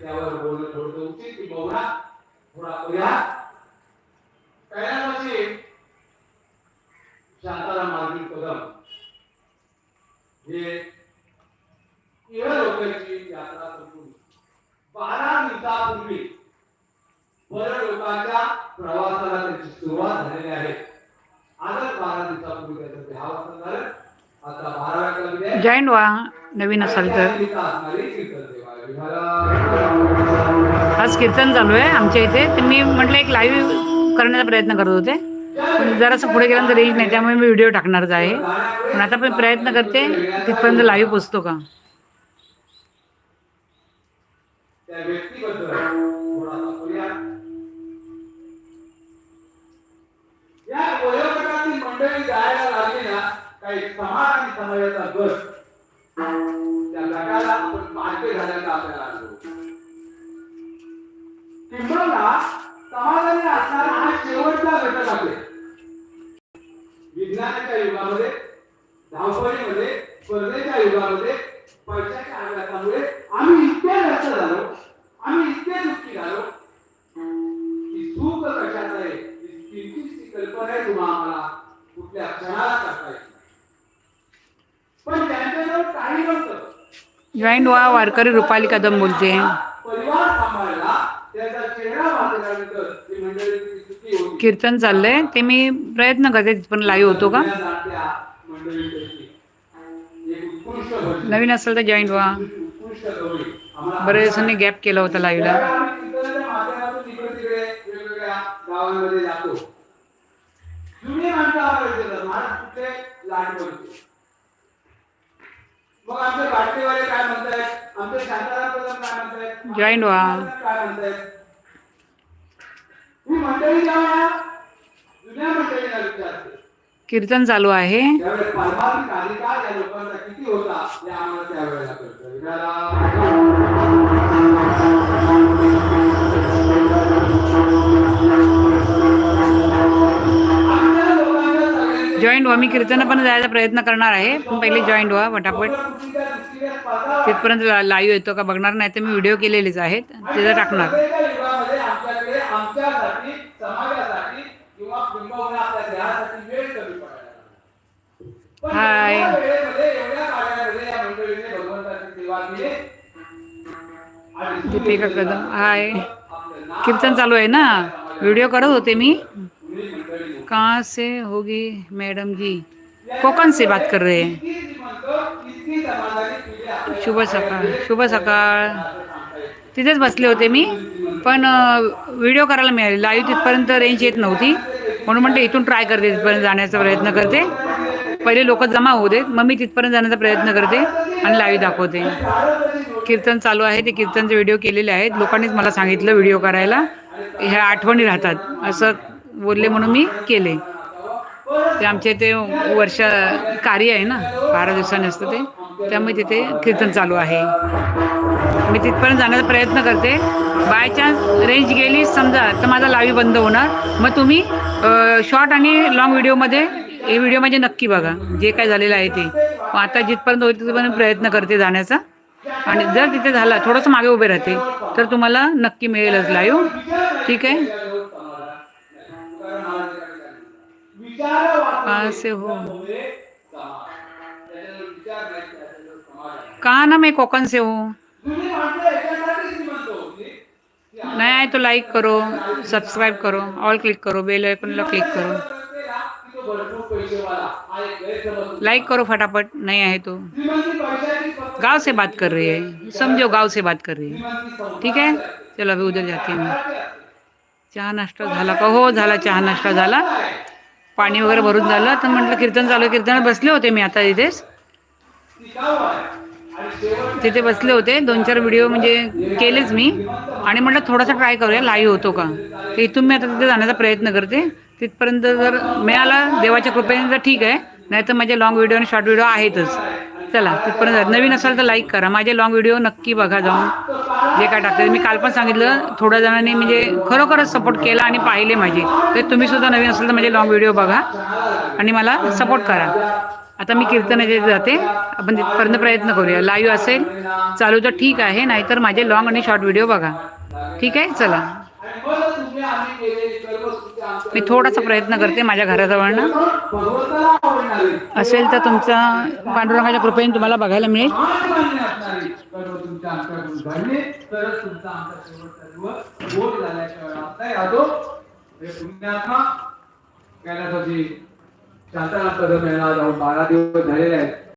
त्यावर बोलणं थोडं उचित की बहुना थोडा पर्याय कैलासाची शांताराम मार्गी कदम हे केवळ लोकांची यात्रा संपून बारा दिवसापूर्वी पर लोकांच्या प्रवासाला त्याची सुरुवात झालेली आहे. आजच बारा दिवसापूर्वी त्याचं देहावसन झालं. आता कलमी जॉईंट व्हा नवीन असाल तर. आज कीर्तन चालू आहे आमच्या इथे. तर मी म्हटलं एक लाईव्ह करण्याचा प्रयत्न करत होते. पण जरासं पुढे गेल्यानंतर रील नाही त्यामुळे मी व्हिडिओ टाकणारच आहे. पण आता पण प्रयत्न करते तिथपर्यंत लाईव्ह पोचतो का? या मंडळी जायला लागली ना काही समाज आणि समाजाचा गट. त्या गटाला आपण पारखे झाल्याचा आपल्याला अनुभव किंबहुना समाजाने असणारा हा शेवटचा घटक आहे. विज्ञानाच्या युगामध्ये धावपळीमध्ये स्पर्धेच्या युगामध्ये पैशाच्या आघातामुळे आम्ही इतके व्यस्त झालो आम्ही इतके दुःखी झालो की सुख कशाचं आहे किंचितची कल्पना आहे तुम्हा आम्हाला कुठल्या क्षणाला करता येत पण त्यांच्याजवळ काही नव्हतं. जॉईंट व्हा वारकरी रुपाली कदम बोलते. कीर्तन चाललंय. ते मी प्रयत्न करते पण लाईव्ह होतो का? नवीन असेल तर जॉईंट व्हा बऱ्याच दिवसांनी गॅप केला होता लाईव्हला गावांमध्ये जातो. जुनी माणसं मग आमचे बाटलेवाले काय म्हणतायत? आमचे शांताराम प्रधान काय म्हणतायत? Join व्हा. काय म्हणतायत? ही मंडळी जेव्हा जुन्या मंडळीला विचारते. कीर्तन चालू आहे. अधिकार या लोकांचा किती होता? हे आम्हाला त्यावेळेला कळतं. जॉईंट व्हा. मी कीर्तन पण जायचा प्रयत्न करणार आहे. पण पहिले जॉईंट व्हा पटापट तिथपर्यंत लाईव्ह येतो का बघणार नाही तर मी व्हिडिओ केलेलेच आहेत. तिथं टाकणार. हाय. दीपिका कदम. हाय. कीर्तन चालू आहे ना? व्हिडिओ करत होते मी. कहाँ से होगी मैडम जी? कोकण से बात कर रहे हैं। शुभ सकाळ शुभ सकाळ तिथेच बसले होते मी पण व्हिडिओ करायला मिळाले. लाईव्ह तिथपर्यंत रेंज येत नव्हती. म्हणून म्हणते इथून ट्राय करते तिथपर्यंत जाण्याचा प्रयत्न करते. पहिले लोक जमा होऊ देत मग मी तिथपर्यंत जाण्याचा प्रयत्न करते आणि लाईव्ह दाखवते. कीर्तन चालू आहे ते कीर्तनचे व्हिडिओ केलेले आहेत. लोकांनीच मला सांगितलं व्हिडिओ करायला. ह्या आठवणी राहतात. असं बोलले म्हणून मी केले. ते आमचे ते वर्ष कार्य आहे ना बारा दिवसांनी असतं ते. त्यामुळे तिथे कीर्तन चालू आहे. मी तिथपर्यंत जाण्याचा प्रयत्न करते. बाय चान्स रेंज गेली समजा तर माझा लावी बंद होणार. मग तुम्ही शॉर्ट आणि लॉंग व्हिडिओमध्ये हे व्हिडिओ म्हणजे नक्की बघा जे काय झालेलं आहे ते. मग आता जिथपर्यंत होईल तिथपर्यंत प्रयत्न करते जाण्याचा. आणि जर तिथे झाला थोडंसं मागे उभे राहते तर तुम्हाला नक्की मिळेलच लाईव्ह. ठीक आहे? कहाँ से हो। समाज त्याच्याजवळ विचार नाही त्याच्याजवळ समाज आहे कहाँ ना मैं कोकण से हूँ। जुनी माणसं याच्यासाठी श्रीमंत होती की नया आहे तो लाईक करो सबस्क्राईब करो ऑल क्लिक करो बेल आयकॉनला क्लिक करो। प्रत्येकाला की तो भरपूर पैसेवाला हा एक गैरसमज होता. लाइक करो फटाफट नहीं आहे तो। श्रीमंती पैशाची फक्त गांव से बात कर रही है समझो गांव से बात कर रही है। श्रीमंती संपदा ठीक है? चलो अभी उधर जाती हूँ मैं। चहा नाश्ता झाला का हो झाला चहा नाश्ता झाला। पाणी वगैरे भरून झालं तर म्हटलं कीर्तन चालू कीर्तन बसले होते मी आता तिथेच. तिथे बसले होते दोन चार व्हिडिओ म्हणजे केलेच मी. आणि म्हटलं थोडासा ट्राय करूया लाईव्ह होतो का? तर इथून मी आता तिथे जाण्याचा प्रयत्न करते. तिथपर्यंत जर मिळाला देवाच्या कृपेने तर ठीक आहे. नाही तर माझे लॉंग व्हिडिओ आणि शॉर्ट व्हिडिओ आहेतच. चला तिथपर्यंत नवीन असाल तर लाईक करा. माझे लॉंग व्हिडिओ नक्की बघा जाऊन. जे काय टाकते मी काल पण सांगितलं थोड्या जणांनी म्हणजे खरोखरच सपोर्ट केला आणि पाहिले माझे. तर तुम्ही सुद्धा नवीन असाल तर माझे लॉंग व्हिडिओ बघा. आणि मला सपोर्ट करा. आता मी कीर्तनाचे जाते. आपण तिथपर्यंत प्रयत्न करूया. लाईव्ह असेल चालू तर ठीक आहे. नाहीतर माझे लॉंग आणि शॉर्ट व्हिडिओ बघा. ठीक आहे? चला. मी थोडासा प्रयत्न करते माझ्या घराजवळनं असेल तर तुमचा पांडुरंगाच्या कृपेने तुम्हाला बघायला मिळेल. बारा दिवस झालेले आहेत